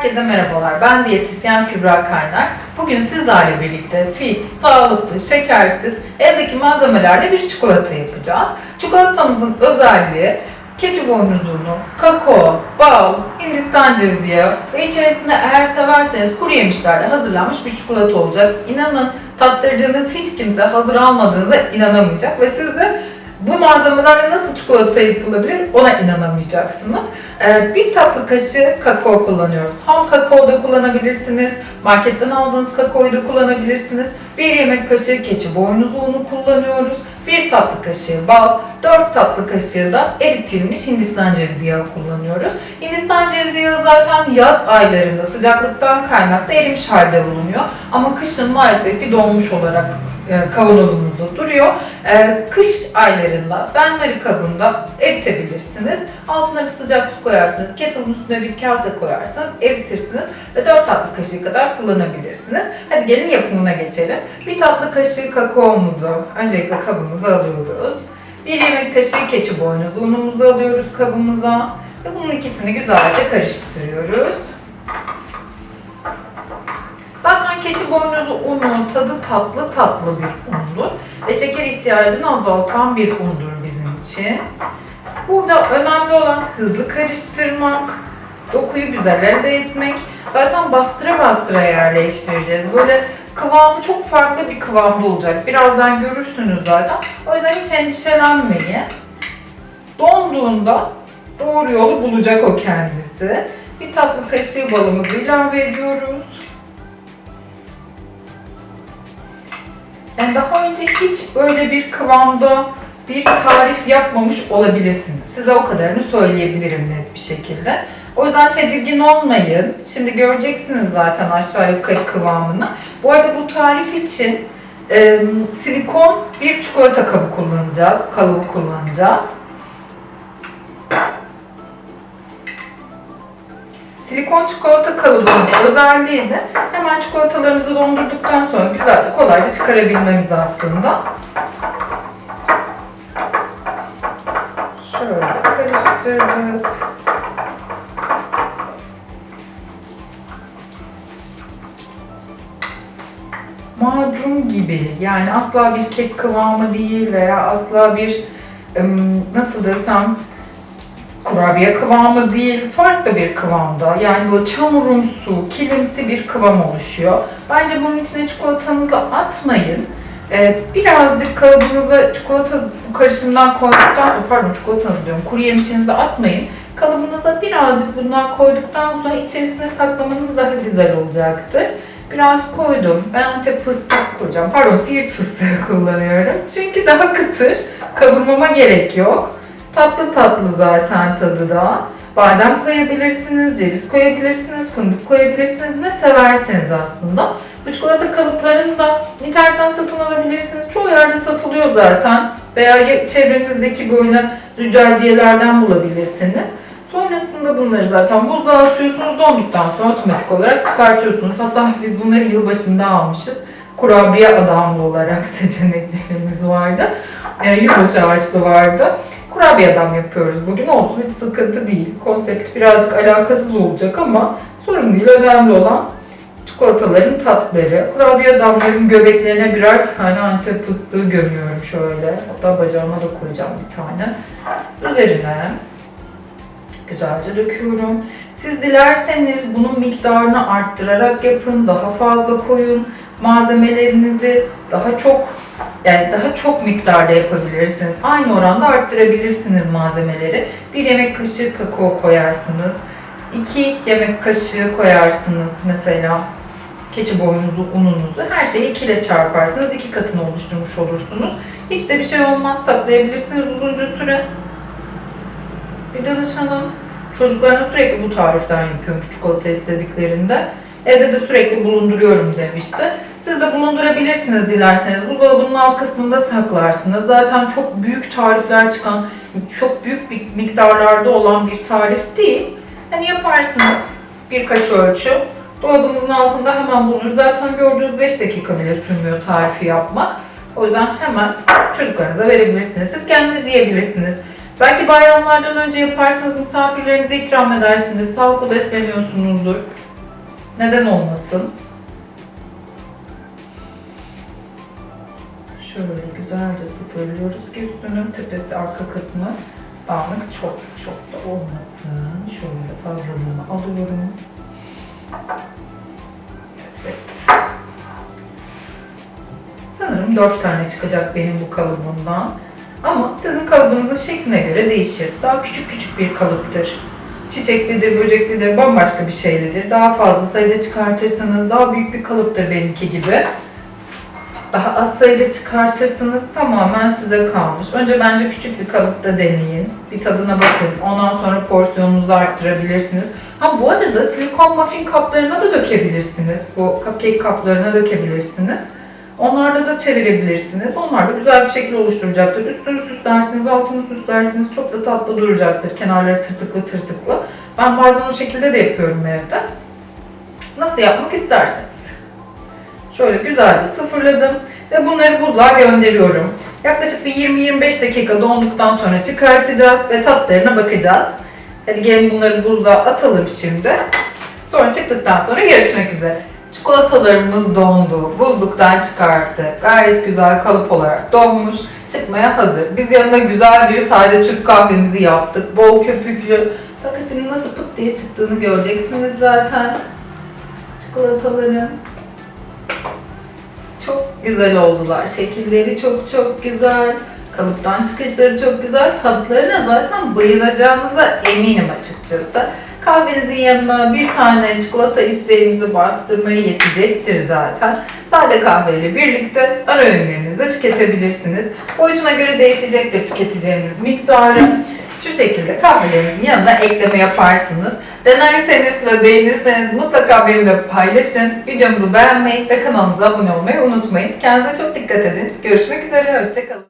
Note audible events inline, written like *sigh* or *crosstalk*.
Herkese merhabalar. Ben diyetisyen Kübra Kaynar. Bugün sizlerle birlikte fit, sağlıklı, şekersiz, evdeki malzemelerle bir çikolata yapacağız. Çikolatamızın özelliği keçi boynuzunu, kakao, bal, hindistan cevizi yağı ve içerisinde eğer severseniz kuru yemişlerle hazırlanmış bir çikolata olacak. İnanın tattırdığınız hiç kimse hazır almadığınıza inanamayacak ve siz de bu malzemelerle nasıl çikolata yapılabilir ona inanamayacaksınız. Ee, bir tatlı kaşığı kakao kullanıyoruz. Ham kakao da kullanabilirsiniz. Marketten aldığınız kakaoyu da kullanabilirsiniz. Bir yemek kaşığı keçi boynuzu unu kullanıyoruz. Bir tatlı kaşığı bal, 4 tatlı kaşığı da eritilmiş Hindistan cevizi yağı kullanıyoruz. Hindistan cevizi yağı zaten yaz aylarında sıcaklıktan kaynaklı erimiş halde bulunuyor. Ama kışın maalesef ki donmuş olarak e, kavanozumuzda duruyor. E, kış aylarında benmari kabında eritebilirsiniz. Altına bir sıcak su koyarsınız. Kettle'ın üstüne bir kase koyarsınız. Eritirsiniz ve 4 tatlı kaşığı kadar kullanabilirsiniz. Hadi gelin yapımına geçelim. Bir tatlı kaşığı kakaomuzu öncelikle kabımıza alıyoruz. Bir yemek kaşığı keçi boynuzu unumuzu alıyoruz kabımıza. Ve bunun ikisini güzelce karıştırıyoruz. Zaten keçi boynuzu unu tadı tatlı tatlı bir undur ve şeker ihtiyacını azaltan bir undur bizim için. Burada önemli olan hızlı karıştırmak, dokuyu güzel elde etmek. Zaten bastıra bastıra yerleştireceğiz. Böyle kıvamı çok farklı bir kıvamda olacak. Birazdan görürsünüz zaten. O yüzden hiç endişelenmeyin. Donduğunda doğru yolu bulacak o kendisi. Bir tatlı kaşığı balımızı ilave ediyoruz. Yani daha önce hiç böyle bir kıvamda bir tarif yapmamış olabilirsiniz. Size o kadarını söyleyebilirim net bir şekilde. O yüzden tedirgin olmayın. Şimdi göreceksiniz zaten aşağı yukarı kıvamını. Bu arada bu tarif için e, silikon bir çikolata kabı kullanacağız. Kalıbı kullanacağız. Silikon çikolata kalıbının özelliği de hemen çikolatalarımızı dondurduktan sonra güzelce kolayca çıkarabilmemiz aslında. Şöyle karıştırdık. Macun gibi yani asla bir kek kıvamı değil veya asla bir nasıl desem kurabiye kıvamı değil, farklı bir kıvamda. Yani böyle çamurumsu, kilimsi bir kıvam oluşuyor. Bence bunun içine çikolatanızı atmayın. Ee, birazcık kalıbınıza çikolata karışımından koyduktan sonra, pardon çikolatanızı diyorum, kuru yemişinizi atmayın. Kalıbınıza birazcık bundan koyduktan sonra içerisine saklamanız daha güzel olacaktır. Biraz koydum. Ben Antep fıstık koyacağım. Pardon siirt fıstığı *laughs* kullanıyorum. Çünkü daha kıtır. Kavurmama gerek yok. Tatlı tatlı zaten tadı da. Badem koyabilirsiniz, ceviz koyabilirsiniz, fındık koyabilirsiniz. Ne severseniz aslında. Bu çikolata kalıplarını da internetten satın alabilirsiniz. Çoğu yerde satılıyor zaten. Veya çevrenizdeki böyle züccaciyelerden bulabilirsiniz. Sonrasında bunları zaten buzluğa atıyorsunuz. Donduktan sonra otomatik olarak çıkartıyorsunuz. Hatta biz bunları yılbaşında almışız. Kurabiye adamlı olarak *laughs* seçeneklerimiz vardı. Ee, yılbaşı ağaçlı vardı. Kurabiye adam yapıyoruz bugün. Olsun hiç sıkıntı değil. Konsept birazcık alakasız olacak ama sorun değil. Önemli olan çikolataların tatları. Kurabiye adamların göbeklerine birer tane antep fıstığı gömüyorum şöyle. Hatta bacağıma da koyacağım bir tane. Üzerine güzelce döküyorum. Siz dilerseniz bunun miktarını arttırarak yapın, daha fazla koyun. Malzemelerinizi daha çok yani daha çok miktarda yapabilirsiniz. Aynı oranda arttırabilirsiniz malzemeleri. Bir yemek kaşığı kakao koyarsınız. 2 yemek kaşığı koyarsınız mesela keçi boynuzu ununuzu. Her şeyi 2 ile çarparsınız. 2 katını oluşturmuş olursunuz. Hiç de bir şey olmaz. Saklayabilirsiniz uzunca süre. Bir danışanım çocuklarına sürekli bu tariften yapıyormuş çikolata istediklerinde. Evde de sürekli bulunduruyorum demişti. Siz de bulundurabilirsiniz dilerseniz. Buzdolabının alt kısmında saklarsınız. Zaten çok büyük tarifler çıkan, çok büyük miktarlarda olan bir tarif değil. Hani yaparsınız birkaç ölçü. Dolabınızın altında hemen bulunur. Zaten gördüğünüz 5 dakika bile sürmüyor tarifi yapmak. O yüzden hemen çocuklarınıza verebilirsiniz. Siz kendiniz yiyebilirsiniz. Belki bayramlardan önce yaparsınız, misafirlerinize ikram edersiniz. Sağlıklı besleniyorsunuzdur. Neden olmasın? Şöyle güzelce sıfırlıyoruz ki üstünün tepesi arka kısmı dağınık çok çok da olmasın. Şöyle fazlalığını alıyorum. Evet. Sanırım 4 tane çıkacak benim bu kalıbımdan. Ama sizin kalıbınızın şekline göre değişir. Daha küçük küçük bir kalıptır. Çiçeklidir, böceklidir, bambaşka bir şeylidir. Daha fazla sayıda çıkartırsanız daha büyük bir kalıptır benimki gibi. Daha az sayıda çıkartırsınız tamamen size kalmış. Önce bence küçük bir kalıpta deneyin. Bir tadına bakın. Ondan sonra porsiyonunuzu arttırabilirsiniz. Ha bu arada silikon muffin kaplarına da dökebilirsiniz. Bu cupcake kaplarına dökebilirsiniz. Onlarda da çevirebilirsiniz. Onlar da güzel bir şekil oluşturacaktır. Üstünü süslersiniz, altını süslersiniz. Çok da tatlı duracaktır. Kenarları tırtıklı tırtıklı. Ben bazen o şekilde de yapıyorum evde. Nasıl yapmak isterseniz. Şöyle güzelce sıfırladım ve bunları buzluğa gönderiyorum. Yaklaşık bir 20-25 dakika donduktan sonra çıkartacağız ve tatlarına bakacağız. Hadi gelin bunları buzluğa atalım şimdi. Sonra çıktıktan sonra görüşmek üzere. Çikolatalarımız dondu. Buzluktan çıkarttık. Gayet güzel kalıp olarak donmuş. Çıkmaya hazır. Biz yanına güzel bir sade Türk kahvemizi yaptık. Bol köpüklü. Bakın şimdi nasıl pıt diye çıktığını göreceksiniz zaten. Çikolataların. Güzel oldular. Şekilleri çok çok güzel. Kalıptan çıkışları çok güzel. Tatlarına zaten bayılacağınıza eminim açıkçası. Kahvenizin yanına bir tane çikolata isteğinizi bastırmaya yetecektir zaten. Sade kahveyle birlikte ara öğünlerinizi de tüketebilirsiniz. Boyutuna göre değişecektir tüketeceğiniz miktarı. Şu şekilde kahvelerinizin yanına ekleme yaparsınız. Denerseniz ve beğenirseniz mutlaka benimle paylaşın. Videomuzu beğenmeyi ve kanalımıza abone olmayı unutmayın. Kendinize çok dikkat edin. Görüşmek üzere, hoşçakalın.